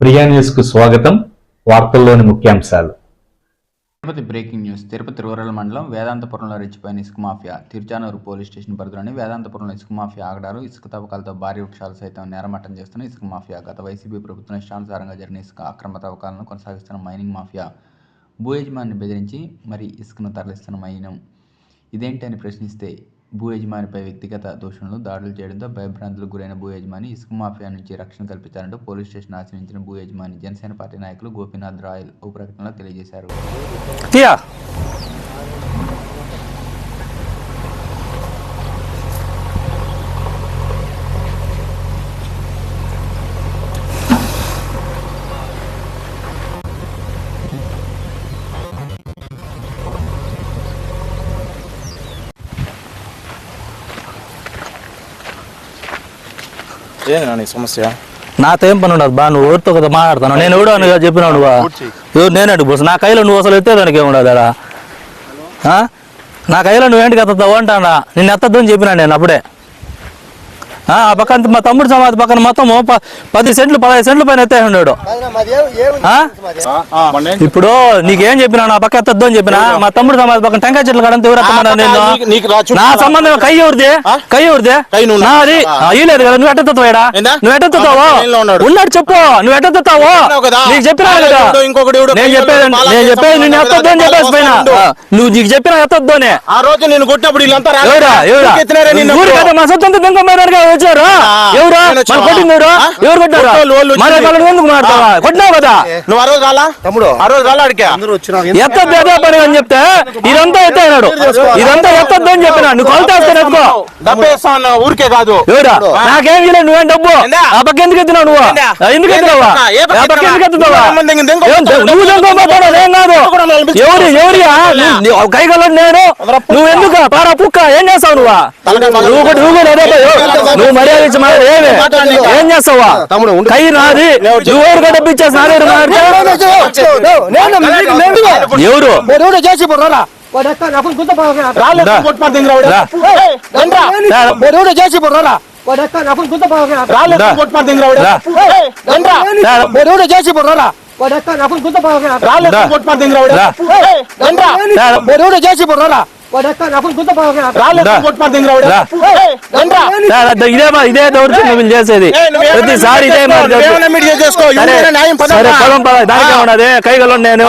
ప్రియా న్యూస్కు స్వాగతం. వార్తల్లోని ముఖ్యాంశాలు. Tirupati breaking news. Tirupati rural మండలం వేదాంతపురంలో రెచ్చిపోయిన ఇసుక మాఫియా తిరుచానూరు పోలీస్ స్టేషన్ పరిధిలోని వేదాంతపురంలో ఇసుక మాఫియా ఆగడారు ఇసుక తవ్వకాలతో భారీ వృక్షాలు సైతం నేరమట్టం చేస్తున్న ఇసుక మాఫియా గత వైసీపీ ప్రభుత్వం ఇష్టానుసారంగా జరిగిన ఇసుక అక్రమ తవ్వకాలను కొనసాగిస్తున్న మైనింగ్ మాఫియా భూ యజమానిని బెదిరించి మరి ఇసుకను తరలిస్తున్న మైనం ఇదేంటి అని ప్రశ్నిస్తే భూ యజమానిపై వ్యక్తిగత దూషణలు దాడులు చేయడంతో భయభ్రాంతులకు గురైన భూ యజమాని ఇసుక మాఫియా నుంచి రక్షణ కల్పించాలంటూ పోలీస్ స్టేషన్ ఆశ్రయించిన భూ యజమాని జనసేన పార్టీ నాయకులు గోపీనాథ్ రాయల్ ఓ ప్రకటనలో తెలియజేశారు. ఏంది నీ సమస్య నాతో ఏం పని ఉండదు బా నువ్వు ఎవరితో కదా మాట్లాడుతాను నేను ఎవడో అని చెప్పినావు నువ్వు ఎవరు నేనంటే బోస్ నా కైలో నువ్వు అసలు ఎత్తేదానికి ఏముండదు ఆడ. ఆ? నా కైలో నువ్వేంటికి ఎత్తావు అంటాడా నిన్ను ఎత్తద్దు అని చెప్పినా నేను అప్పుడే. ఆ పక్కన మా తమ్ముడు సమాధి పక్కన మొత్తం పది సెంట్లు పదహైదు సెంట్లు పైన ఎత్తే ఉన్నాడు? ఇప్పుడు నీకేం చెప్పినా నా పక్క ఎత్తద్దు అని చెప్పినా మా తమ్ముడు సమాధి పక్కన టెంకాయ చెట్లు కడంతా ఎవరు పక్క నేను నా. సంబంధం కై ఎవరిది? కై ఎవరిది? నాది. అయ్యలేదు కదా నువ్వు ఎట్టెత్తావు ఏందా? నువ్వు ఎట్టెత్తావు ఉన్నాడు. చెప్పు నువ్వు ఎట్టెత్తావు. నీకు చెప్పినా కదా? నేను చెప్పేది నేను చెప్పేది ఎత్తొద్దు అని చెప్పేసి. ఆ, నువ్వు నీకు చెప్పినా ఎత్తొద్దు అని. ఆ రోజు నేను కొట్టినప్పుడు వీళ్ళంతా ఊరు కదా? మా సొంత ఎవరు? మన ఎవరు? ఎవరు కొట్టారు? మన ఎందుకు కొట్టినావు కదా? నువ్వు ఆ రోజు రాలా? తమ్ముడు ఆ రోజు రాలా అడిగా ఎత్తద్దు అదే పని అని చెప్తే ఇదంతా ఎత్తాడు ఇదంతా ఎత్తద్దు అని చెప్పినా. నువ్వు కొలత వేస్తాను ఎత్తుకో. డబ్బేస్తా అన్న ఊరికే కాదు. ఎవరా నాకేం ఇవ్వలేదు నువ్వేం డబ్బు? ఏందా? ఆ పక్క ఎందుకు ఎత్తున్నావు నువ్వు? ఎందుకు? ఎత్తున్నావా ఆ పక్క? ఎందుకు ఎత్తుతావా? నువ్వు సంబంధం ఇంక ఇంకో ఏం పక్క నువ్వు దొంగపోతావు ఏం కాదు నువ్వు కూడా నన్ను పిలుచుకో. ఎవరి ఎవరియా కైగల నేను. నువ్వు ఎందుకు? పారా పుక్క ఏం చేస్తావు నువ్వు? నువ్వు కూడా నువ్వు కూడా. నువ్వు మర్యాద ఇచ్చి ఏమి. ఏం చేస్తావా. కై నాది. నువ్వు ఎవరు కూడా డబ్బు ఇచ్చేసి నాదే ఎవరు? రాలే రా. కొట్టుపడి దింగు రావుడు. రా. ఏయ్, రండ్రా. రా. ఇదే దౌర్జన్యం వీళ్ళు చేసేది. ప్రతిసారి ఇదే. సరే పొలం పద దానికే ఉన్నది కైగలో నేను.